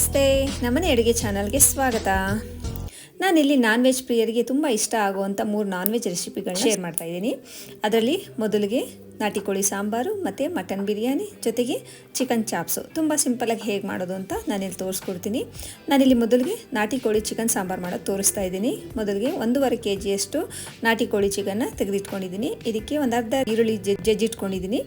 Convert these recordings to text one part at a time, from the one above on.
ನಮಸ್ತೆ. ನಮ್ಮನೆ ಅಡುಗೆ ಚಾನಲ್ಗೆ ಸ್ವಾಗತ. ನಾನಿಲ್ಲಿ ನಾನ್ ವೆಜ್ ಪ್ರಿಯರಿಗೆ ತುಂಬ ಇಷ್ಟ ಆಗುವಂಥ ಮೂರು ನಾನ್ ವೆಜ್ ರೆಸಿಪಿಗಳನ್ನ ಶೇರ್ ಮಾಡ್ತಾ ಇದ್ದೀನಿ. ಅದರಲ್ಲಿ ಮೊದಲಿಗೆ ನಾಟಿ ಕೋಳಿ ಸಾಂಬಾರು ಮತ್ತು ಮಟನ್ ಬಿರಿಯಾನಿ ಜೊತೆಗೆ ಚಿಕನ್ ಚಾಪ್ಸು. ತುಂಬ ಸಿಂಪಲಾಗಿ ಹೇಗೆ ಮಾಡೋದು ಅಂತ ನಾನಿಲ್ಲಿ ತೋರಿಸ್ಕೊಡ್ತೀನಿ. ನಾನಿಲ್ಲಿ ಮೊದಲಿಗೆ ನಾಟಿ ಕೋಳಿ ಚಿಕನ್ ಸಾಂಬಾರು ಮಾಡೋದು ತೋರಿಸ್ತಾ ಇದ್ದೀನಿ. ಮೊದಲಿಗೆ ಒಂದೂವರೆ ಕೆ ಜಿಯಷ್ಟು ನಾಟಿ ಕೋಳಿ ಚಿಕನ್ನ ತೆಗೆದಿಟ್ಕೊಂಡಿದ್ದೀನಿ. ಇದಕ್ಕೆ ಒಂದು ಅರ್ಧ ಈರುಳ್ಳಿ ಜಜ್ ಜಜ್ಜಿಟ್ಕೊಂಡಿದ್ದೀನಿ.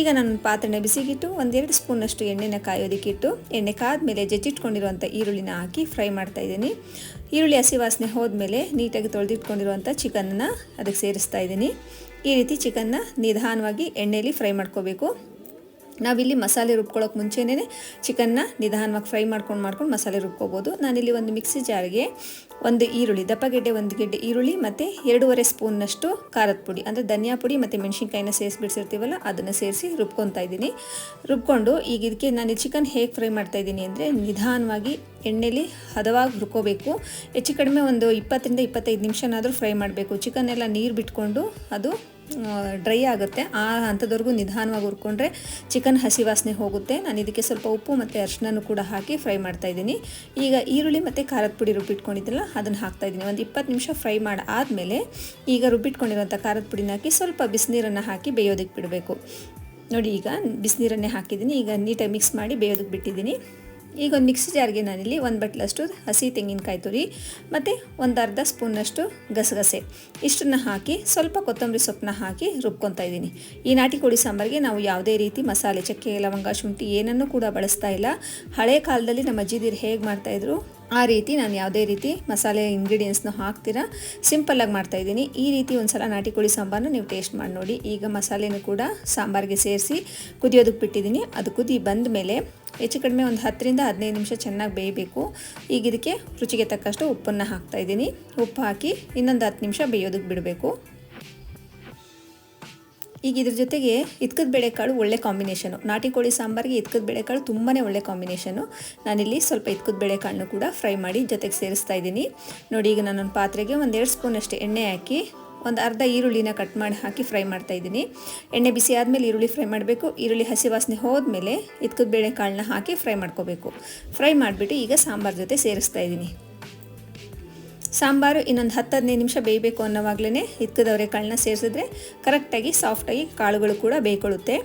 ಈಗ ನಾನು ಪಾತ್ರೆನ ಬಿಸಿಗಿಟ್ಟು ಒಂದೆರಡು ಸ್ಪೂನಷ್ಟು ಎಣ್ಣೆನ ಕಾಯೋದಕ್ಕಿಟ್ಟು ಎಣ್ಣೆ ಕಾದ್ಮೇಲೆ ಜಜ್ಜಿಟ್ಕೊಂಡಿರುವಂಥ ಈರುಳ್ಳಿನ ಹಾಕಿ ಫ್ರೈ ಮಾಡ್ತಾ ಇದ್ದೀನಿ. ಈರುಳ್ಳಿ ಹಸಿ ವಾಸನೆ ಹೋದ್ಮೇಲೆ ನೀಟಾಗಿ ತೊಳೆದಿಟ್ಕೊಂಡಿರುವಂಥ ಚಿಕನ್ನ ಅದಕ್ಕೆ ಸೇರಿಸ್ತಾ ಇದ್ದೀನಿ. ಈ ರೀತಿ ಚಿಕನ್ನ ನಿಧಾನವಾಗಿ ಎಣ್ಣೆಯಲ್ಲಿ ಫ್ರೈ ಮಾಡ್ಕೋಬೇಕು. ನಾವಿಲ್ಲಿ ಮಸಾಲೆ ರುಬ್ಕೊಳ್ಳೋಕೆ ಮುಂಚೆನೇ ಚಿಕನ್ನ ನಿಧಾನವಾಗಿ ಫ್ರೈ ಮಾಡ್ಕೊಂಡು ಮಾಡ್ಕೊಂಡು ಮಸಾಲೆ ರುಬ್ಕೋಬೋದು. ನಾನಿಲ್ಲಿ ಒಂದು ಮಿಕ್ಸಿ ಜಾರ್ಗೆ ಒಂದು ಈರುಳ್ಳಿ, ದಪ್ಪಗೆಡ್ಡೆ ಒಂದು ಗೆಡ್ಡೆ ಈರುಳ್ಳಿ ಮತ್ತು ಎರಡೂವರೆ ಸ್ಪೂನ್ನಷ್ಟು ಖಾರದ ಪುಡಿ, ಅಂದರೆ ಧನಿಯಾ ಪುಡಿ ಮತ್ತು ಮೆಣಸಿನ್ಕಾಯಿನ ಸೇರಿಸಿ ಬಿಡಿಸಿರ್ತೀವಲ್ಲ ಅದನ್ನು ಸೇರಿಸಿ ರುಬ್ಕೊತಾ ಇದ್ದೀನಿ. ರುಬ್ಕೊಂಡು ಈಗ ಇದಕ್ಕೆ ನಾನು ಚಿಕನ್ ಹೇಗೆ ಫ್ರೈ ಮಾಡ್ತಾ ಇದ್ದೀನಿ ಅಂದರೆ ನಿಧಾನವಾಗಿ ಎಣ್ಣೆಲಿ ಹದವಾಗಿ ರುಬ್ಕೋಬೇಕು. ಹೆಚ್ಚು ಕಡಿಮೆ ಒಂದು ಇಪ್ಪತ್ತರಿಂದ ಇಪ್ಪತ್ತೈದು ನಿಮಿಷನಾದರೂ ಫ್ರೈ ಮಾಡಬೇಕು. ಚಿಕನ್ ಎಲ್ಲ ನೀರು ಬಿಟ್ಕೊಂಡು ಅದು ಡ್ರೈ ಆಗುತ್ತೆ. ಆ ಹಂತದವರೆಗೂ ನಿಧಾನವಾಗಿ ಹುರ್ಕೊಂಡ್ರೆ ಚಿಕನ್ ಹಸಿ ವಾಸನೆ ಹೋಗುತ್ತೆ. ನಾನು ಇದಕ್ಕೆ ಸ್ವಲ್ಪ ಉಪ್ಪು ಮತ್ತು ಅರಿಶಿನೂ ಕೂಡ ಹಾಕಿ ಫ್ರೈ ಮಾಡ್ತಾ ಇದ್ದೀನಿ. ಈಗ ಈರುಳ್ಳಿ ಮತ್ತು ಖಾರದ ಪುಡಿ ರುಬ್ಬಿಟ್ಕೊಂಡಿದ್ದಲ್ಲ ಅದನ್ನು ಹಾಕ್ತಾ ಇದ್ದೀನಿ. ಒಂದು ಇಪ್ಪತ್ತು ನಿಮಿಷ ಫ್ರೈ ಮಾಡಿ ಆದಮೇಲೆ ಈಗ ರುಬ್ಬಿಟ್ಕೊಂಡಿರೋಂಥ ಖಾರದ ಪುಡಿನ ಹಾಕಿ ಸ್ವಲ್ಪ ಬಿಸಿನೀರನ್ನು ಹಾಕಿ ಬೇಯೋದಕ್ಕೆ ಬಿಡಬೇಕು. ನೋಡಿ ಈಗ ಬಿಸಿನೀರನ್ನೇ ಹಾಕಿದ್ದೀನಿ. ಈಗ ನೀಟಾಗಿ ಮಿಕ್ಸ್ ಮಾಡಿ ಬೇಯೋದಕ್ಕೆ ಬಿಟ್ಟಿದ್ದೀನಿ. ಈಗ ಒಂದು ಮಿಕ್ಸಿ ಜಾರ್ಗೆ ನಾನಿಲ್ಲಿ ಒಂದು ಬಟ್ಲಷ್ಟು ಹಸಿ ತೆಂಗಿನಕಾಯಿ ತುರಿ ಮತ್ತು ಒಂದು ಅರ್ಧ ಸ್ಪೂನಷ್ಟು ಗಸಗಸೆ. ಇಷ್ಟನ್ನು ಹಾಕಿ ಸ್ವಲ್ಪ ಕೊತ್ತಂಬರಿ ಸೊಪ್ಪನ್ನ ಹಾಕಿ ರುಬ್ಕೊತಾ ಇದ್ದೀನಿ. ಈ ನಾಟಿ ಕೋಳಿ ಸಾಂಬಾರಿಗೆ ನಾವು ಯಾವುದೇ ರೀತಿ ಮಸಾಲೆ, ಚಕ್ಕೆ, ಲವಂಗ, ಶುಂಠಿ ಏನನ್ನು ಕೂಡ ಬಳಸ್ತಾ ಇಲ್ಲ. ಹಳೆ ಕಾಲದಲ್ಲಿ ನಮ್ಮ ಅಜ್ಜಿದಿರು ಹೇಗೆ ಮಾಡ್ತಾಯಿದ್ರು ಆ ರೀತಿ ನಾನು ಯಾವುದೇ ರೀತಿ ಮಸಾಲೆ ಇಂಗ್ರೀಡಿಯೆಂಟ್ಸ್ನ ಹಾಕ್ತೀರಾ? ಸಿಂಪಲ್ಲಾಗಿ ಮಾಡ್ತಾಯಿದ್ದೀನಿ ಈ ರೀತಿ ಒಂದು ಸಲ ನಾಟಿ ಕೋಳಿ ಸಾಂಬಾರನ್ನ ನೀವು ಟೇಸ್ಟ್ ಮಾಡಿ ನೋಡಿ. ಈಗ ಮಸಾಲೆನೂ ಕೂಡ ಸಾಂಬಾರಿಗೆ ಸೇರಿಸಿ ಕುದಿಯೋದಕ್ಕೆ ಬಿಟ್ಟಿದ್ದೀನಿ. ಅದು ಕುದಿ ಬಂದ ಮೇಲೆ ಹೆಚ್ಚು ಕಡಿಮೆ ಒಂದು ಹತ್ತರಿಂದ ಹದಿನೈದು ನಿಮಿಷ ಚೆನ್ನಾಗಿ ಬೇಯಬೇಕು. ಈಗ ಇದಕ್ಕೆ ರುಚಿಗೆ ತಕ್ಕಷ್ಟು ಉಪ್ಪನ್ನು ಹಾಕ್ತಾಯಿದ್ದೀನಿ ಉಪ್ಪು ಹಾಕಿ ಇನ್ನೊಂದು ಹತ್ತು ನಿಮಿಷ ಬೇಯೋದಕ್ಕೆ ಬಿಡಬೇಕು. ಈಗ ಇದ್ರ ಜೊತೆಗೆ ಇದ್ಕದ ಬೇಳೆಕಾಳು ಒಳ್ಳೆ ಕಾಂಬಿನೇಷನು. ನಾಟಿ ಕೋಳಿ ಸಾಂಬಾರಿಗೆ ಇದ್ಕದ ಬೇಳೆಕಾಳು ತುಂಬಾ ಒಳ್ಳೆ ಕಾಂಬಿನೇಷನು. ನಾನಿಲ್ಲಿ ಸ್ವಲ್ಪ ಇದ್ಕದ ಬೇಳೆಕಾಳನ್ನು ಕೂಡ ಫ್ರೈ ಮಾಡಿ ಜೊತೆಗೆ ಸೇರಿಸ್ತಾ ಇದ್ದೀನಿ. ನೋಡಿ ಈಗ ನಾನೊಂದು ಪಾತ್ರೆಗೆ ಒಂದೆರಡು ಸ್ಪೂನಷ್ಟು ಎಣ್ಣೆ ಹಾಕಿ, ಒಂದು ಅರ್ಧ ಈರುಳ್ಳಿನ ಕಟ್ ಮಾಡಿ ಹಾಕಿ ಫ್ರೈ ಮಾಡ್ತಾ ಇದ್ದೀನಿ. ಎಣ್ಣೆ ಬಿಸಿ ಆದಮೇಲೆ ಈರುಳ್ಳಿ ಫ್ರೈ ಮಾಡಬೇಕು. ಈರುಳ್ಳಿ ಹಸಿ ವಾಸನೆ ಹೋದ್ಮೇಲೆ ಇದ್ಕದ ಬೇಳೆಕಾಳನ್ನ ಹಾಕಿ ಫ್ರೈ ಮಾಡ್ಕೋಬೇಕು. ಫ್ರೈ ಮಾಡಿಬಿಟ್ಟು ಈಗ ಸಾಂಬಾರು ಜೊತೆ ಸೇರಿಸ್ತಾ ಇದ್ದೀನಿ. ಸಾಂಬಾರು ಇನ್ನೊಂದು ಹತ್ತು ಹದಿನೈದು ನಿಮಿಷ ಬೇಯಬೇಕು ಅನ್ನೋವಾಗಲೇ ಇದ್ಕದವರೆ ಕಾಳನ್ನ ಸೇರಿಸಿದ್ರೆ ಕರೆಕ್ಟಾಗಿ ಸಾಫ್ಟಾಗಿ ಕಾಳುಗಳು ಕೂಡ ಬೇಯ್ಕೊಳ್ಳುತ್ತೆ.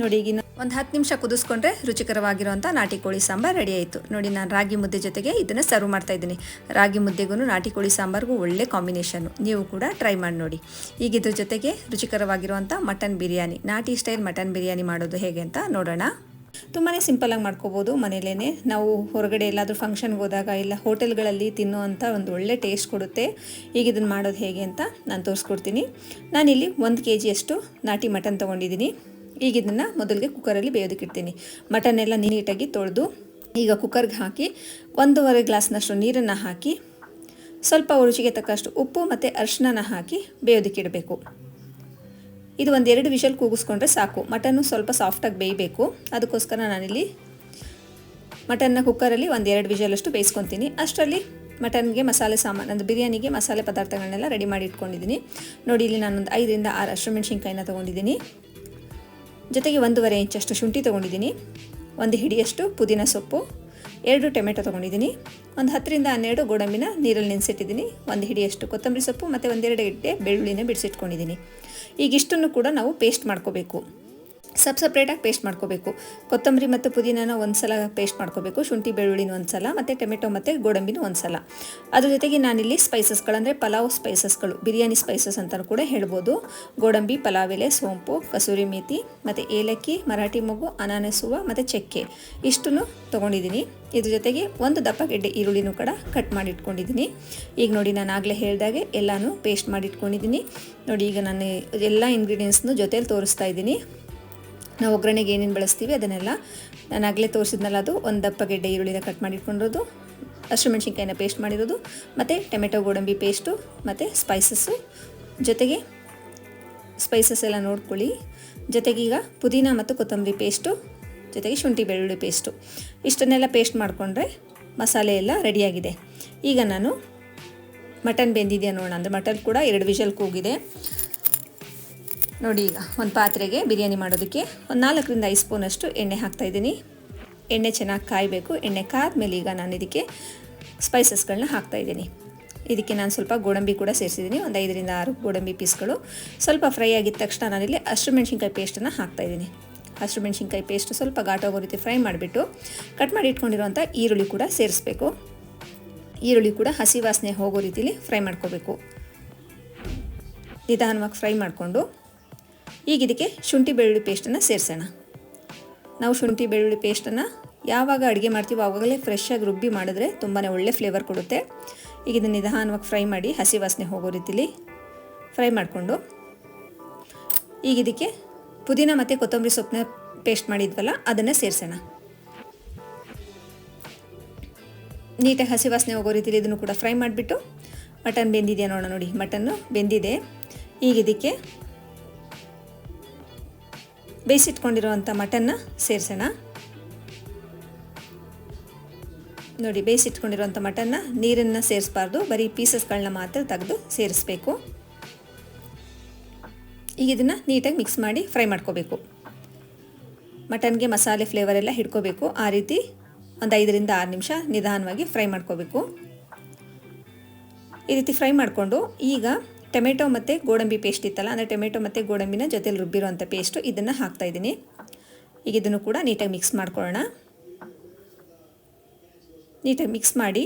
ನೋಡಿ ಈಗಿನ ಒಂದು ಹತ್ತು ನಿಮಿಷ ಕುದಿಸ್ಕೊಂಡ್ರೆ ರುಚಿಕರವಾಗಿರುವಂಥ ನಾಟಿ ಕೋಳಿ ಸಾಂಬಾರು ರೆಡಿ ಆಯಿತು. ನೋಡಿ ನಾನು ರಾಗಿ ಮುದ್ದೆ ಜೊತೆಗೆ ಇದನ್ನು ಸರ್ವ್ ಮಾಡ್ತಾ ಇದ್ದೀನಿ. ರಾಗಿ ಮುದ್ದೆಗೂ ನಾಟಿ ಕೋಳಿ ಸಾಂಬಾರಿಗೂ ಒಳ್ಳೆ ಕಾಂಬಿನೇಷನ್ನು ನೀವು ಕೂಡ ಟ್ರೈ ಮಾಡಿ ನೋಡಿ. ಈಗ ಇದ್ರ ಜೊತೆಗೆ ರುಚಿಕರವಾಗಿರುವಂಥ ಮಟನ್ ಬಿರಿಯಾನಿ. ನಾಟಿ ಸ್ಟೈಲ್ ಮಟನ್ ಬಿರಿಯಾನಿ ಮಾಡೋದು ಹೇಗೆ ಅಂತ ನೋಡೋಣ. ತುಂಬಾ ಸಿಂಪಲಾಗಿ ಮಾಡ್ಕೋಬೋದು ಮನೇಲೇ ನಾವು ಹೊರಗಡೆ ಎಲ್ಲಾದರೂ ಫಂಕ್ಷನ್ಗೆ ಹೋದಾಗ ಇಲ್ಲ ಹೋಟೆಲ್ಗಳಲ್ಲಿ ತಿನ್ನುವಂಥ ಒಂದು ಒಳ್ಳೆ ಟೇಸ್ಟ್ ಕೊಡುತ್ತೆ. ಈಗ ಇದನ್ನು ಮಾಡೋದು ಹೇಗೆ ಅಂತ ನಾನು ತೋರಿಸ್ಕೊಡ್ತೀನಿ. ನಾನಿಲ್ಲಿ ಒಂದು ಕೆ ಜಿಯಷ್ಟು ನಾಟಿ ಮಟನ್ ತೊಗೊಂಡಿದ್ದೀನಿ. ಈಗ ಇದನ್ನು ಮೊದಲಿಗೆ ಕುಕ್ಕರಲ್ಲಿ ಬೇಯೋದಕ್ಕಿಡ್ತೀನಿ ಮಟನ್ ಎಲ್ಲ ನೀಟಾಗಿ ತೊಳೆದು ಈಗ ಕುಕ್ಕರ್ಗೆ ಹಾಕಿ ಒಂದೂವರೆ ಗ್ಲಾಸ್ನಷ್ಟು ನೀರನ್ನು ಹಾಕಿ ಸ್ವಲ್ಪ ರುಚಿಗೆ ತಕ್ಕಷ್ಟು ಉಪ್ಪು ಮತ್ತು ಅರಿಶಿನ ಹಾಕಿ ಬೇಯೋದಕ್ಕೆ ಇದು ಒಂದೆರಡು ವಿಷಲ್ ಕೂಗಿಸ್ಕೊಂಡ್ರೆ ಸಾಕು. ಮಟನ್ನು ಸ್ವಲ್ಪ ಸಾಫ್ಟಾಗಿ ಬೇಯಬೇಕು. ಅದಕ್ಕೋಸ್ಕರ ನಾನಿಲ್ಲಿ ಮಟನ್ನ ಕುಕ್ಕರಲ್ಲಿ ಒಂದೆರಡು ವಿಷಲಷ್ಟು ಬೇಯಿಸ್ಕೊತೀನಿ. ಅಷ್ಟರಲ್ಲಿ ಮಟನ್ಗೆ ಮಸಾಲೆ ಸಾಮಾನು, ಅಂದರೆ ಬಿರಿಯಾನಿಗೆ ಮಸಾಲೆ ಪದಾರ್ಥಗಳನ್ನೆಲ್ಲ ರೆಡಿ ಮಾಡಿ ಇಟ್ಕೊಂಡಿದ್ದೀನಿ. ನೋಡಿ, ಇಲ್ಲಿ ನಾನೊಂದು ಐದರಿಂದ ಆರು ಹಸಿಮೆಣ್ಸಿನ್ಕಾಯಿನ ತೊಗೊಂಡಿದ್ದೀನಿ. ಜೊತೆಗೆ ಒಂದೂವರೆ ಇಂಚಷ್ಟು ಶುಂಠಿ ತೊಗೊಂಡಿದ್ದೀನಿ. ಒಂದು ಹಿಡಿಯಷ್ಟು ಪುದೀನ ಸೊಪ್ಪು, ಎರಡು ಟೊಮೆಟೊ ತೊಗೊಂಡಿದ್ದೀನಿ. ಒಂದು ಹತ್ತರಿಂದ ಹನ್ನೆರಡು ಗೋಡಂಬಿನ ನೀರಲ್ಲಿ ನೆನೆಸಿಟ್ಟಿದ್ದೀನಿ. ಒಂದು ಹಿಡಿಯಷ್ಟು ಕೊತ್ತಂಬರಿ ಸೊಪ್ಪು ಮತ್ತು ಒಂದೆರಡು ಗಿಡ್ಡೆ ಬೆಳ್ಳುಳ್ಳಿನ ಬಿಡಿಸಿಟ್ಕೊಂಡಿದ್ದೀನಿ. ಈಗ ಇಷ್ಟನ್ನು ಕೂಡ ನಾವು ಪೇಸ್ಟ್ ಮಾಡ್ಕೋಬೇಕು. ಸಬ್ ಸಪ್ರೇಟಾಗಿ ಪೇಸ್ಟ್ ಮಾಡ್ಕೋಬೇಕು. ಕೊತ್ತಂಬರಿ ಮತ್ತು ಪುದೀನನ ಒಂದು ಸಲ ಪೇಸ್ಟ್ ಮಾಡ್ಕೋಬೇಕು. ಶುಂಠಿ, ಬೆಳ್ಳುಳ್ಳಿನ ಒಂದು ಸಲ ಮತ್ತು ಟೊಮೆಟೊ ಮತ್ತು ಗೋಡಂಬಿನ ಒಂದು ಸಲ. ಅದ್ರ ಜೊತೆಗೆ ನಾನಿಲ್ಲಿ ಸ್ಪೈಸಸ್ಗಳಂದರೆ ಪಲಾವ್ ಸ್ಪೈಸಸ್ಗಳು, ಬಿರಿಯಾನಿ ಸ್ಪೈಸಸ್ ಅಂತಲೂ ಕೂಡ ಹೇಳ್ಬೋದು. ಗೋಡಂಬಿ, ಪಲಾವ್ ಎಲೆ, ಸೋಂಪು, ಕಸೂರಿ ಮೇಥಿ ಮತ್ತು ಏಲಕ್ಕಿ, ಮರಾಠಿ ಮೊಗ್ಗು, ಅನಾನಸ್ ಹೂವು ಮತ್ತು ಚಕ್ಕೆ. ಇಷ್ಟನ್ನು ತೊಗೊಂಡಿದ್ದೀನಿ. ಇದ್ರ ಜೊತೆಗೆ ಒಂದು ದಪ್ಪ ಗೆಡ್ಡೆ ಈರುಳ್ಳಿನೂ ಕೂಡ ಕಟ್ ಮಾಡಿ ಇಟ್ಕೊಂಡಿದ್ದೀನಿ ಈಗ ನೋಡಿ ನಾನು ಆಗಲೇ ಹೇಳಿದಾಗೆ ಎಲ್ಲನೂ ಪೇಸ್ಟ್ ಮಾಡಿ ಇಟ್ಕೊಂಡಿದ್ದೀನಿ ನೋಡಿ ಈಗ ನಾನು ಎಲ್ಲ ಇಂಗ್ರೀಡಿಯೆಂಟ್ಸ್ನು ಜೊತೇಲಿ ತೋರಿಸ್ತಾ ಇದ್ದೀನಿ. ನಾವು ಒಗ್ಗರಣೆಗೆ ಏನೇನು ಬಳಸ್ತೀವಿ ಅದನ್ನೆಲ್ಲ ನಾನು ಆಗಲೇ ತೋರಿಸಿದ್ನಲ್ಲ ಅದು, ಒಂದು ದಪ್ಪ ಗೆಡ್ಡೆ ಈರುಳ್ಳಿನ ಕಟ್ ಮಾಡಿಟ್ಕೊಂಡಿರೋದು ಹಸಿಮೆಣ್ಸಿನ್ಕಾಯಿನ ಪೇಸ್ಟ್ ಮಾಡಿರೋದು, ಮತ್ತು ಟೊಮೆಟೊ ಗೋಡಂಬಿ ಪೇಸ್ಟು ಮತ್ತು ಸ್ಪೈಸಸ್ಸು ಜೊತೆಗೆ ಸ್ಪೈಸಸ್ ಎಲ್ಲ ನೋಡ್ಕೊಳ್ಳಿ. ಜೊತೆಗೆ ಈಗ ಪುದೀನ ಮತ್ತು ಕೊತ್ತಂಬರಿ ಪೇಸ್ಟು ಜೊತೆಗೆ ಶುಂಠಿ ಬೆಳ್ಳುಳ್ಳಿ ಪೇಸ್ಟು ಇಷ್ಟನ್ನೆಲ್ಲ ಪೇಸ್ಟ್ ಮಾಡಿಕೊಂಡ್ರೆ ಮಸಾಲೆ ಎಲ್ಲ ರೆಡಿಯಾಗಿದೆ ಈಗ ನಾನು ಮಟನ್ ಬೆಂದಿದೆಯಾ ನೋಡೋಣ. ಅಂದರೆ ಮಟನ್ ಕೂಡ ಎರಡು ವಿಷಲ್ ಕೂಗಿದೆ. ನೋಡಿ ಈಗ ಒಂದು ಪಾತ್ರೆಗೆ ಬಿರಿಯಾನಿ ಮಾಡೋದಕ್ಕೆ ಒಂದು ನಾಲ್ಕರಿಂದ ಐದು ಸ್ಪೂನಷ್ಟು ಎಣ್ಣೆ ಹಾಕ್ತಾಯಿದ್ದೀನಿ ಎಣ್ಣೆ ಚೆನ್ನಾಗಿ ಕಾಯಬೇಕು. ಎಣ್ಣೆ ಕಾದ್ಮೇಲೆ ಈಗ ನಾನು ಇದಕ್ಕೆ ಸ್ಪೈಸಸ್ಗಳನ್ನ ಹಾಕ್ತಾಯಿದ್ದೀನಿ ಇದಕ್ಕೆ ನಾನು ಸ್ವಲ್ಪ ಗೋಡಂಬಿ ಕೂಡ ಸೇರಿಸಿದ್ದೀನಿ. ಒಂದು ಐದರಿಂದ ಆರು ಗೋಡಂಬಿ ಪೀಸ್ಗಳು. ಸ್ವಲ್ಪ ಫ್ರೈ ಆಗಿದ ತಕ್ಷಣ ನಾನಿಲ್ಲಿ ಹಸಿರು ಮೆಣಸಿನ್ಕಾಯಿ ಪೇಸ್ಟನ್ನು ಹಾಕ್ತಾಯಿದ್ದೀನಿ ಹಸಿರು ಮೆಣಸಿನ್ಕಾಯಿ ಪೇಸ್ಟ್ ಸ್ವಲ್ಪ ಘಾಟಾಗೋ ರೀತಿ ಫ್ರೈ ಮಾಡಿಬಿಟ್ಟು ಕಟ್ ಮಾಡಿ ಇಟ್ಕೊಂಡಿರುವಂಥ ಈರುಳ್ಳಿ ಕೂಡ ಸೇರಿಸ್ಬೇಕು. ಈರುಳ್ಳಿ ಕೂಡ ಹಸಿ ವಾಸನೆ ಹೋಗೋ ರೀತಿಲಿ ಫ್ರೈ ಮಾಡ್ಕೋಬೇಕು. ನಿಧಾನವಾಗಿ ಫ್ರೈ ಮಾಡಿಕೊಂಡು ಈಗ ಇದಕ್ಕೆ ಶುಂಠಿ ಬೆಳ್ಳುಳ್ಳಿ ಪೇಸ್ಟನ್ನು ಸೇರಿಸೋಣ. ನಾವು ಶುಂಠಿ ಬೆಳ್ಳುಳ್ಳಿ ಪೇಸ್ಟನ್ನು ಯಾವಾಗ ಅಡುಗೆ ಮಾಡ್ತೀವೋ ಆವಾಗಲೇ ಫ್ರೆಶ್ಶಾಗಿ ರುಬ್ಬಿ ಮಾಡಿದ್ರೆ ತುಂಬಾ ಒಳ್ಳೆ ಫ್ಲೇವರ್ ಕೊಡುತ್ತೆ. ಈಗ ಇದನ್ನು ನಿಧಾನವಾಗಿ ಫ್ರೈ ಮಾಡಿ ಹಸಿ ವಾಸನೆ ಹೋಗೋ ರೀತಿಲಿ ಫ್ರೈ ಮಾಡಿಕೊಂಡು ಈಗ ಇದಕ್ಕೆ ಪುದೀನ ಮತ್ತು ಕೊತ್ತಂಬರಿ ಸೊಪ್ಪನ್ನ ಪೇಸ್ಟ್ ಮಾಡಿದ್ವಲ್ಲ, ಅದನ್ನು ಸೇರಿಸೋಣ. ನೀಟಾಗಿ ಹಸಿ ವಾಸನೆ ಹೋಗೋ ರೀತಿಲಿ ಇದನ್ನು ಕೂಡ ಫ್ರೈ ಮಾಡಿಬಿಟ್ಟು ಮಟನ್ ಬೆಂದಿದೆಯಾ ನೋಡೋಣ ನೋಡಿ, ಮಟನ್ನು ಬೆಂದಿದೆ. ಈಗ ಇದಕ್ಕೆ ಬೇಯಿಸಿಟ್ಕೊಂಡಿರೋವಂಥ ಮಟನ್ನ ಸೇರಿಸೋಣ. ನೋಡಿ, ಬೇಯಿಸಿಟ್ಕೊಂಡಿರುವಂಥ ಮಟನ್ನ ನೀರನ್ನು ಸೇರಿಸ್ಬಾರ್ದು. ಬರೀ ಪೀಸಸ್ಗಳನ್ನ ಮಾತ್ರ ತೆಗೆದು ಸೇರಿಸ್ಬೇಕು. ಈಗ ಇದನ್ನು ನೀಟಾಗಿ ಮಿಕ್ಸ್ ಮಾಡಿ ಫ್ರೈ ಮಾಡ್ಕೋಬೇಕು. ಮಟನ್ಗೆ ಮಸಾಲೆ ಫ್ಲೇವರ್ ಎಲ್ಲ ಹಿಡ್ಕೋಬೇಕು. ಆ ರೀತಿ ಒಂದು ಐದರಿಂದ ಆರು ನಿಮಿಷ ನಿಧಾನವಾಗಿ ಫ್ರೈ ಮಾಡ್ಕೋಬೇಕು. ಈ ರೀತಿ ಫ್ರೈ ಮಾಡಿಕೊಂಡು ಈಗ ಟೊಮೆಟೊ ಮತ್ತು ಗೋಡಂಬಿ ಪೇಸ್ಟ್ ಇತ್ತಲ್ಲ, ಅಂದರೆ ಟೊಮೆಟೊ ಮತ್ತು ಗೋಡಂಬಿನ ಜೊತೆಲಿ ರುಬ್ಬಿರೋಂಥ ಪೇಸ್ಟು ಇದನ್ನು ಹಾಕ್ತಾಯಿದ್ದೀನಿ ಈಗ ಇದನ್ನು ಕೂಡ ನೀಟಾಗಿ ಮಿಕ್ಸ್ ಮಾಡ್ಕೊಳ್ಳೋಣ. ನೀಟಾಗಿ ಮಿಕ್ಸ್ ಮಾಡಿ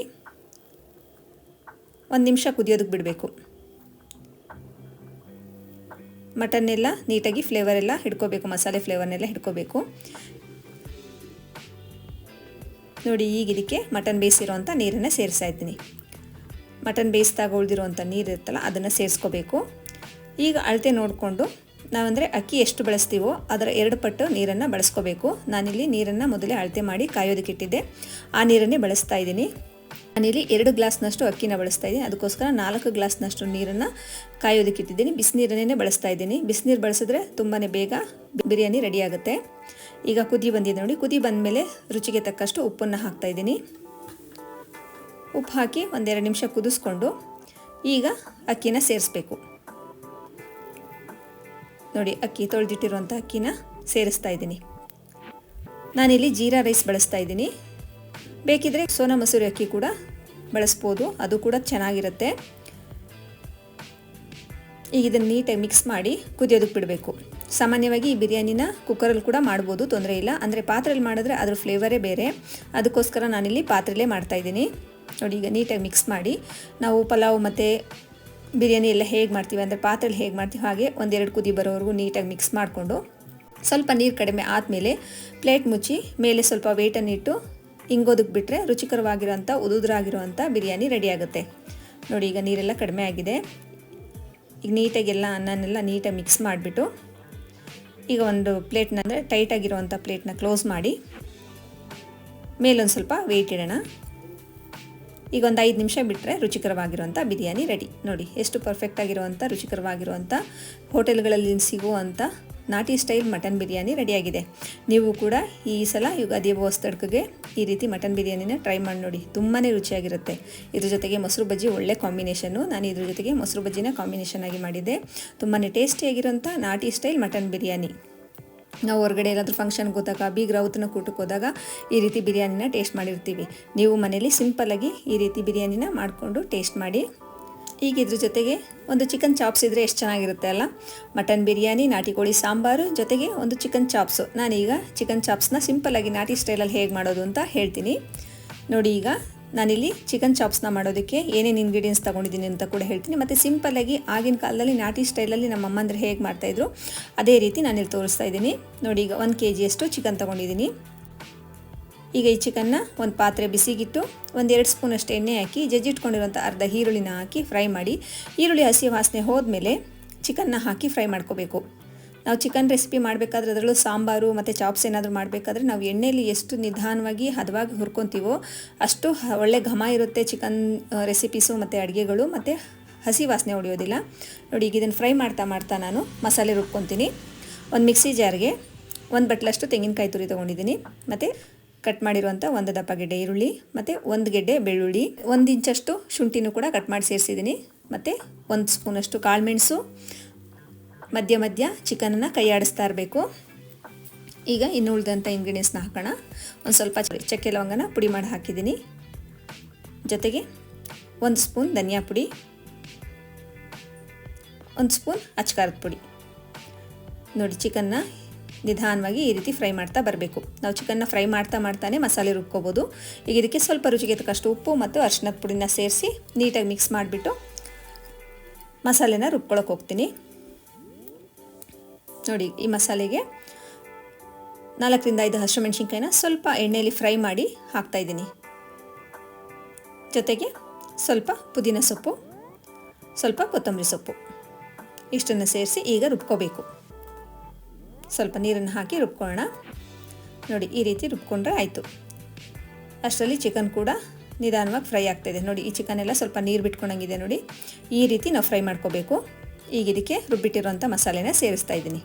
ಒಂದು ನಿಮಿಷ ಕುದಿಯೋದಕ್ಕೆ ಬಿಡಬೇಕು. ಮಟನ್ನೆಲ್ಲ ನೀಟಾಗಿ ಫ್ಲೇವರ್ ಎಲ್ಲ ಹಿಡ್ಕೋಬೇಕು, ಮಸಾಲೆ ಫ್ಲೇವರ್ನೆಲ್ಲ ಹಿಡ್ಕೋಬೇಕು. ನೋಡಿ, ಈಗ ಇದಕ್ಕೆ ಮಟನ್ ಬೇಯಿಸಿರೋಂಥ ನೀರನ್ನು ಸೇರಿಸ್ತಾ ಇದ್ದೀನಿ. ಮಟನ್ ಬೇಯಿಸಿದಾಗ ಉಳಿದಿರುವಂಥ ನೀರು ಇರುತ್ತಲ್ಲ, ಅದನ್ನು ಸೇರಿಸ್ಕೋಬೇಕು. ಈಗ ಅಳತೆ ನೋಡಿಕೊಂಡು ನಾವಂದರೆ ಅಕ್ಕಿ ಎಷ್ಟು ಬಳಸ್ತೀವೋ ಅದರ ಎರಡು ಪಟ್ಟು ನೀರನ್ನು ಬಳಸ್ಕೋಬೇಕು. ನಾನಿಲ್ಲಿ ನೀರನ್ನು ಮೊದಲೇ ಅಳತೆ ಮಾಡಿ ಕಾಯೋದಕ್ಕಿಟ್ಟಿದ್ದೆ ಆ ನೀರನ್ನೇ ಬಳಸ್ತಾ ಇದ್ದೀನಿ. ನಾನಿಲ್ಲಿ ಎರಡು ಗ್ಲಾಸ್ನಷ್ಟು ಅಕ್ಕಿನ ಬಳಸ್ತಾ ಇದ್ದೀನಿ. ಅದಕ್ಕೋಸ್ಕರ ನಾಲ್ಕು ಗ್ಲಾಸ್ನಷ್ಟು ನೀರನ್ನು ಕಾಯೋದಕ್ಕೆ ಇಟ್ಟಿದ್ದೀನಿ. ಬಿಸಿನೀರನ್ನೇ ಬಳಸ್ತಾ ಇದ್ದೀನಿ. ಬಿಸಿನೀರು ಬಳಸಿದ್ರೆ ತುಂಬಾ ಬೇಗ ಬಿರಿಯಾನಿ ರೆಡಿಯಾಗುತ್ತೆ ಈಗ ಕುದಿ ಬಂದಿದೆ ನೋಡಿ. ಕುದಿ ಬಂದಮೇಲೆ ರುಚಿಗೆ ತಕ್ಕಷ್ಟು ಉಪ್ಪನ್ನು ಹಾಕ್ತಾ ಇದ್ದೀನಿ. ಉಪ್ಪು ಹಾಕಿ ಒಂದೆರಡು ನಿಮಿಷ ಕುದಿಸ್ಕೊಂಡು ಈಗ ಅಕ್ಕಿನ ಸೇರಿಸ್ಬೇಕು. ನೋಡಿ, ಅಕ್ಕಿ ತೊಳೆದಿಟ್ಟಿರುವಂಥ ಅಕ್ಕಿನ ಸೇರಿಸ್ತಾ ಇದ್ದೀನಿ. ನಾನಿಲ್ಲಿ ಜೀರಾ ರೈಸ್ ಬಳಸ್ತಾ ಇದ್ದೀನಿ. ಬೇಕಿದ್ರೆ ಸೋನಾ ಮಸೂರಿ ಅಕ್ಕಿ ಕೂಡ ಬಳಸ್ಬೋದು, ಅದು ಕೂಡ ಚೆನ್ನಾಗಿರುತ್ತೆ. ಈಗ ಇದನ್ನು ನೀಟಾಗಿ ಮಿಕ್ಸ್ ಮಾಡಿ ಕುದಿಯೋದಕ್ಕೆ ಬಿಡಬೇಕು. ಸಾಮಾನ್ಯವಾಗಿ ಈ ಬಿರಿಯಾನಿನ ಕುಕ್ಕರಲ್ಲಿ ಕೂಡ ಮಾಡ್ಬೋದು, ತೊಂದರೆ ಇಲ್ಲ. ಅಂದರೆ ಪಾತ್ರೆಯಲ್ಲಿ ಮಾಡಿದ್ರೆ ಅದ್ರ ಫ್ಲೇವರೇ ಬೇರೆ. ಅದಕ್ಕೋಸ್ಕರ ನಾನಿಲ್ಲಿ ಪಾತ್ರೆಯಲ್ಲೇ ಮಾಡ್ತಾಯಿದ್ದೀನಿ ನೋಡಿ, ಈಗ ನೀಟಾಗಿ ಮಿಕ್ಸ್ ಮಾಡಿ ನಾವು ಪಲಾವ್ ಮತ್ತು ಬಿರಿಯಾನಿ ಎಲ್ಲ ಹೇಗೆ ಮಾಡ್ತೀವಿ ಅಂದರೆ ಪಾತ್ರೆಲಿ ಹೇಗೆ ಮಾಡ್ತೀವಿ ಹಾಗೆ ಒಂದೆರಡು ಕುದಿ ಬರೋವರೆಗೂ ನೀಟಾಗಿ ಮಿಕ್ಸ್ ಮಾಡಿಕೊಂಡು ಸ್ವಲ್ಪ ನೀರು ಕಡಿಮೆ ಆದಮೇಲೆ ಪ್ಲೇಟ್ ಮುಚ್ಚಿ ಮೇಲೆ ಸ್ವಲ್ಪ ವೇಟನ್ನು ಇಟ್ಟು ಹಿಂಗೋದಕ್ಕೆ ಬಿಟ್ಟರೆ ರುಚಿಕರವಾಗಿರೋಂಥ ಉದುದ್ರಾಗಿರುವಂಥ ಬಿರಿಯಾನಿ ರೆಡಿಯಾಗುತ್ತೆ ನೋಡಿ, ಈಗ ನೀರೆಲ್ಲ ಕಡಿಮೆ ಆಗಿದೆ. ಈಗ ನೀಟಾಗಿ ಎಲ್ಲ ಅನ್ನನೆಲ್ಲ ನೀಟಾಗಿ ಮಿಕ್ಸ್ ಮಾಡಿಬಿಟ್ಟು ಈಗ ಒಂದು ಪ್ಲೇಟ್ನ ಅಂದರೆ ಟೈಟಾಗಿರುವಂಥ ಪ್ಲೇಟ್ನ ಕ್ಲೋಸ್ ಮಾಡಿ ಮೇಲೊಂದು ಸ್ವಲ್ಪ ವೆಯ್ಟ್ ಇಡೋಣ. ಈಗ ಒಂದು ಐದು ನಿಮಿಷ ಬಿಟ್ಟರೆ ರುಚಿಕರವಾಗಿರುವಂಥ ಬಿರಿಯಾನಿ ರೆಡಿ. ನೋಡಿ, ಎಷ್ಟು ಪರ್ಫೆಕ್ಟಾಗಿರುವಂಥ ರುಚಿಕರವಾಗಿರುವಂಥ ಹೋಟೆಲ್ಗಳಲ್ಲಿ ಸಿಗುವಂಥ ನಾಟಿ ಸ್ಟೈಲ್ ಮಟನ್ ಬಿರಿಯಾನಿ ರೆಡಿಯಾಗಿದೆ. ನೀವು ಕೂಡ ಈ ಸಲ ಯುಗಾದಿ ತಡ್ಕಗೆ ಈ ರೀತಿ ಮಟನ್ ಬಿರಿಯಾನಿನ ಟ್ರೈ ಮಾಡಿ ನೋಡಿ ತುಂಬಾ ರುಚಿಯಾಗಿರುತ್ತೆ. ಇದ್ರ ಜೊತೆಗೆ ಮೊಸರು ಬಜ್ಜಿ ಒಳ್ಳೆ ಕಾಂಬಿನೇಷನ್ನು ನಾನು ಇದ್ರ ಜೊತೆಗೆ ಮೊಸರು ಬಜ್ಜಿನ ಕಾಂಬಿನೇಷನ್ ಆಗಿ ಮಾಡಿದ್ದೆ. ತುಂಬಾ ಟೇಸ್ಟಿಯಾಗಿರುವಂಥ ನಾಟಿ ಸ್ಟೈಲ್ ಮಟನ್ ಬಿರಿಯಾನಿ. ನಾವು ಹೊರಗಡೆ ಏನಾದರೂ ಫಂಕ್ಷನ್ಗೆ ಹೋದಾಗ, ಬೀಗ್ ರೌತನ ಕೂಟಕ್ಕೆ ಹೋದಾಗ ಈ ರೀತಿ ಬಿರಿಯಾನಿನ ಟೇಸ್ಟ್ ಮಾಡಿರ್ತೀವಿ. ನೀವು ಮನೇಲಿ ಸಿಂಪಲ್ಲಾಗಿ ಈ ರೀತಿ ಬಿರಿಯಾನಿನ ಮಾಡಿಕೊಂಡು ಟೇಸ್ಟ್ ಮಾಡಿ. ಈಗ ಇದ್ರ ಜೊತೆಗೆ ಒಂದು ಚಿಕನ್ ಚಾಪ್ಸ್ ಇದ್ದರೆ ಎಷ್ಟು ಚೆನ್ನಾಗಿರುತ್ತೆ ಅಲ್ಲ? ಮಟನ್ ಬಿರಿಯಾನಿ, ನಾಟಿ ಕೋಳಿ ಸಾಂಬಾರು, ಜೊತೆಗೆ ಒಂದು ಚಿಕನ್ ಚಾಪ್ಸು ನಾನೀಗ ಚಿಕನ್ ಚಾಪ್ಸ್ನ ಸಿಂಪಲ್ಲಾಗಿ ನಾಟಿ ಸ್ಟೈಲಲ್ಲಿ ಹೇಗೆ ಮಾಡೋದು ಅಂತ ಹೇಳ್ತೀನಿ. ನೋಡಿ ಈಗ ನಾನಿಲ್ಲಿ ಚಿಕನ್ ಚಾಪ್ಸ್ನ ಮಾಡೋದಕ್ಕೆ ಏನೇನು ಇಂಗ್ರೀಡಿಯೆಂಟ್ಸ್ ತೊಗೊಂಡಿದ್ದೀನಿ ಅಂತ ಕೂಡ ಹೇಳ್ತೀನಿ. ಮತ್ತು ಸಿಂಪಲ್ಲಾಗಿ ಆಗಿನ ಕಾಲದಲ್ಲಿ ನಾಟಿ ಸ್ಟೈಲಲ್ಲಿ ನಮ್ಮ ಅಮ್ಮಂದ್ರೆ ಹೇಗೆ ಮಾಡ್ತಾಯಿದ್ರು ಅದೇ ರೀತಿ ನಾನಿಲ್ಲಿ ತೋರಿಸ್ತಾ ಇದ್ದೀನಿ. ನೋಡಿ, ಈಗ ಒಂದು ಕೆ ಜಿಯಷ್ಟು ಚಿಕನ್ ತೊಗೊಂಡಿದ್ದೀನಿ. ಈಗ ಈ ಚಿಕನ್ನ ಒಂದು ಪಾತ್ರೆ ಬಿಸಿಗಿಟ್ಟು ಒಂದೆರಡು ಸ್ಪೂನಷ್ಟು ಎಣ್ಣೆ ಹಾಕಿ ಜಜ್ಜಿಟ್ಕೊಂಡಿರುವಂಥ ಅರ್ಧ ಈರುಳ್ಳಿನ ಹಾಕಿ ಫ್ರೈ ಮಾಡಿ. ಈರುಳ್ಳಿ ಹಸಿ ವಾಸನೆ ಹೋದ್ಮೇಲೆ ಚಿಕನ್ನ ಹಾಕಿ ಫ್ರೈ ಮಾಡ್ಕೋಬೇಕು. ನಾವು ಚಿಕನ್ ರೆಸಿಪಿ ಮಾಡಬೇಕಾದ್ರೆ ಅದರಲ್ಲೂ ಸಾಂಬಾರು ಮತ್ತು ಚಾಪ್ಸ್ ಏನಾದರೂ ಮಾಡಬೇಕಾದ್ರೆ ನಾವು ಎಣ್ಣೆಯಲ್ಲಿ ಎಷ್ಟು ನಿಧಾನವಾಗಿ ಹದವಾಗಿ ಹುರ್ಕೊತೀವೋ ಅಷ್ಟು ಒಳ್ಳೆ ಘಮ ಇರುತ್ತೆ ಚಿಕನ್ ರೆಸಿಪೀಸು ಮತ್ತು ಅಡುಗೆಗಳು ಮತ್ತು ಹಸಿ ವಾಸನೆ ಹೊಡೆಯೋದಿಲ್ಲ. ನೋಡಿ ಈಗ ಇದನ್ನು ಫ್ರೈ ಮಾಡ್ತಾ ಮಾಡ್ತಾ ನಾನು ಮಸಾಲೆ ರುಬ್ಕೊತೀನಿ. ಒಂದು ಮಿಕ್ಸಿ ಜಾರ್ಗೆ ಒಂದು ಬಟ್ಲಷ್ಟು ತೆಂಗಿನಕಾಯಿ ತುರಿ ತೊಗೊಂಡಿದ್ದೀನಿ. ಮತ್ತು ಕಟ್ ಮಾಡಿರುವಂಥ ಒಂದು ದಪ್ಪ ಗೆಡ್ಡೆ ಈರುಳ್ಳಿ, ಮತ್ತು ಒಂದು ಗೆಡ್ಡೆ ಬೆಳ್ಳುಳ್ಳಿ, ಒಂದು ಇಂಚಷ್ಟು ಶುಂಠಿನೂ ಕೂಡ ಕಟ್ ಮಾಡಿ ಸೇರಿಸಿದ್ದೀನಿ. ಮತ್ತು ಒಂದು ಸ್ಪೂನಷ್ಟು ಕಾಳುಮೆಣಸು ಮಧ್ಯ ಮಧ್ಯ ಚಿಕನನ್ನು ಕೈಯಾಡಿಸ್ತಾ ಇರಬೇಕು. ಈಗ ಇನ್ನು ಉಳಿದಂಥ ಇಂಗ್ರೀಡಿಯೆಂಟ್ಸ್ನ ಹಾಕೋಣ. ಒಂದು ಸ್ವಲ್ಪ ಚಕ್ಕೆ ಲವಂಗನ ಪುಡಿ ಮಾಡಿ ಹಾಕಿದ್ದೀನಿ. ಜೊತೆಗೆ ಒಂದು ಸ್ಪೂನ್ ಧನಿಯಾ ಪುಡಿ. ಒಂದು ಸ್ಪೂನ್ ಅಚ್ಕಾರದ ಪುಡಿ. ನೋಡಿ ಚಿಕನ್ನ ನಿಧಾನವಾಗಿ ಈ ರೀತಿ ಫ್ರೈ ಮಾಡ್ತಾ ಬರಬೇಕು. ನಾವು ಚಿಕನ್ನ ಫ್ರೈ ಮಾಡ್ತಾ ಮಾಡ್ತಾನೆ ಮಸಾಲೆ ರುಬ್ಕೋಬೋದು. ಈಗ ಇದಕ್ಕೆ ಸ್ವಲ್ಪ ರುಚಿಗೆ ತಕ್ಕಷ್ಟು ಉಪ್ಪು ಮತ್ತು ಅರ್ಶಿನದ ಪುಡಿನ ಸೇರಿಸಿ ನೀಟಾಗಿ ಮಿಕ್ಸ್ ಮಾಡಿಬಿಟ್ಟು ಮಸಾಲೆನ ರುಬ್ಕೊಳಕ್ಕೆ ಹೋಗ್ತೀನಿ. ನೋಡಿ, ಈ ಮಸಾಲೆಗೆ ನಾಲ್ಕರಿಂದ ಐದು ಹಸಿಮೆಣ್ಸಿನ್ಕಾಯಿನ ಸ್ವಲ್ಪ ಎಣ್ಣೆಯಲ್ಲಿ ಫ್ರೈ ಮಾಡಿ ಹಾಕ್ತಾಯಿದ್ದೀನಿ ಜೊತೆಗೆ ಸ್ವಲ್ಪ ಪುದೀನ ಸೊಪ್ಪು, ಸ್ವಲ್ಪ ಕೊತ್ತಂಬರಿ ಸೊಪ್ಪು, ಇಷ್ಟನ್ನು ಸೇರಿಸಿ ಈಗ ರುಬ್ಕೋಬೇಕು. ಸ್ವಲ್ಪ ನೀರನ್ನು ಹಾಕಿ ರುಬ್ಕೊಳ್ಳೋಣ. ನೋಡಿ, ಈ ರೀತಿ ರುಬ್ಕೊಂಡ್ರೆ ಆಯಿತು. ಅಷ್ಟರಲ್ಲಿ ಚಿಕನ್ ಕೂಡ ನಿಧಾನವಾಗಿ ಫ್ರೈ ಆಗ್ತಾಯಿದೆ ನೋಡಿ, ಈ ಚಿಕನ್ ಎಲ್ಲ ಸ್ವಲ್ಪ ನೀರು ಬಿಟ್ಕೊಂಡಂಗಿದೆ ನೋಡಿ. ಈ ರೀತಿ ನಾವು ಫ್ರೈ ಮಾಡ್ಕೋಬೇಕು. ಈಗ ಇದಕ್ಕೆ ರುಬ್ಬಿಟ್ಟಿರೋಂಥ ಮಸಾಲೆನ ಸೇರಿಸ್ತಾ ಇದ್ದೀನಿ.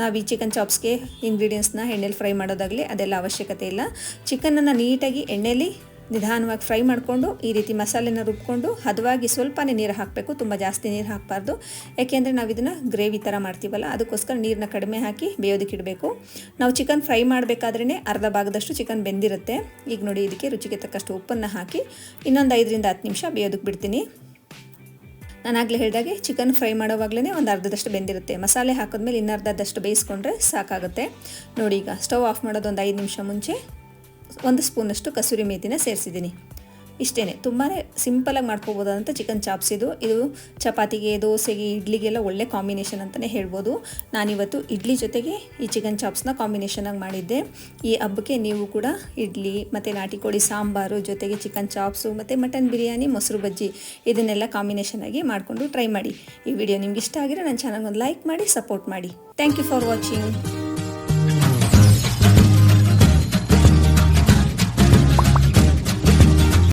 ನಾವು ಈ ಚಿಕನ್ ಚಾಪ್ಸ್ಗೆ ಇಂಗ್ರೀಡಿಯೆಂಟ್ಸ್ನ ಎಣ್ಣೆಲಿ ಫ್ರೈ ಮಾಡೋದಾಗಲಿ ಅದೆಲ್ಲ ಅವಶ್ಯಕತೆ ಇಲ್ಲ. ಚಿಕನನ್ನು ನೀಟಾಗಿ ಎಣ್ಣೆಲಿ ನಿಧಾನವಾಗಿ ಫ್ರೈ ಮಾಡಿಕೊಂಡು ಈ ರೀತಿ ಮಸಾಲೆನ ರುಬ್ಕೊಂಡು ಹದವಾಗಿ ಸ್ವಲ್ಪನೇ ನೀರು ಹಾಕಬೇಕು. ತುಂಬ ಜಾಸ್ತಿ ನೀರು ಹಾಕಬಾರ್ದು. ಯಾಕೆಂದರೆ ನಾವು ಇದನ್ನು ಗ್ರೇವಿ ಥರ ಮಾಡ್ತೀವಲ್ಲ, ಅದಕ್ಕೋಸ್ಕರ ನೀರನ್ನ ಕಡಿಮೆ ಹಾಕಿ ಬೇಯೋದಕ್ಕೆ ಇಡಬೇಕು. ನಾವು ಚಿಕನ್ ಫ್ರೈ ಮಾಡಬೇಕಾದ್ರೇ ಅರ್ಧ ಭಾಗದಷ್ಟು ಚಿಕನ್ ಬೆಂದಿರುತ್ತೆ. ಈಗ ನೋಡಿ, ಇದಕ್ಕೆ ರುಚಿಗೆ ತಕ್ಕಷ್ಟು ಉಪ್ಪನ್ನು ಹಾಕಿ ಇನ್ನೊಂದು ಐದರಿಂದ ಹತ್ತು ನಿಮಿಷ ಬೇಯೋದಕ್ಕೆ ಬಿಡ್ತೀನಿ. ನಾನಾಗಲೇ ಹೇಳಿದಾಗೆ ಚಿಕನ್ ಫ್ರೈ ಮಾಡೋವಾಗಲೇ ಒಂದು ಅರ್ಧದಷ್ಟು ಬೆಂದಿರುತ್ತೆ. ಮಸಾಲೆ ಹಾಕಿದ್ಮೇಲೆ ಇನ್ನು ಅರ್ಧದಷ್ಟು ಬೇಯಿಸ್ಕೊಂಡ್ರೆ ಸಾಕಾಗುತ್ತೆ. ನೋಡಿ ಈಗ ಸ್ಟವ್ ಆಫ್ ಮಾಡೋದು ಒಂದು ಐದು ನಿಮಿಷ ಮುಂಚೆ ಒಂದು ಸ್ಪೂನಷ್ಟು ಕಸೂರಿ ಮೇಥಿನ ಸೇರಿಸಿದ್ದೀನಿ. ಇಷ್ಟೇ ತುಂಬಾ ಸಿಂಪಲಾಗಿ ಮಾಡ್ಕೋಬೋದಾದಂಥ ಚಿಕನ್ ಚಾಪ್ಸ್ ಇದು. ಇದು ಚಪಾತಿಗೆ, ದೋಸೆಗೆ, ಇಡ್ಲಿಗೆಲ್ಲ ಒಳ್ಳೆ ಕಾಂಬಿನೇಷನ್ ಅಂತಲೇ ಹೇಳ್ಬೋದು. ನಾನಿವತ್ತು ಇಡ್ಲಿ ಜೊತೆಗೆ ಈ ಚಿಕನ್ ಚಾಪ್ಸ್ನ ಕಾಂಬಿನೇಷನಾಗಿ ಮಾಡಿದ್ದೆ. ಈ ಹಬ್ಬಕ್ಕೆ ನೀವು ಕೂಡ ಇಡ್ಲಿ, ಮತ್ತು ನಾಟಿ ಕೋಳಿ ಸಾಂಬಾರು ಜೊತೆಗೆ ಚಿಕನ್ ಚಾಪ್ಸು ಮತ್ತು ಮಟನ್ ಬಿರಿಯಾನಿ, ಮೊಸರು ಬಜ್ಜಿ ಇದನ್ನೆಲ್ಲ ಕಾಂಬಿನೇಷನ್ ಆಗಿ ಮಾಡಿಕೊಂಡು ಟ್ರೈ ಮಾಡಿ. ಈ ವಿಡಿಯೋ ನಿಮ್ಗೆ ಇಷ್ಟ ಆಗಿರೋ ನನ್ನ ಚಾನಲ್ಗೆ ಒಂದು ಲೈಕ್ ಮಾಡಿ ಸಪೋರ್ಟ್ ಮಾಡಿ. Thank you for watching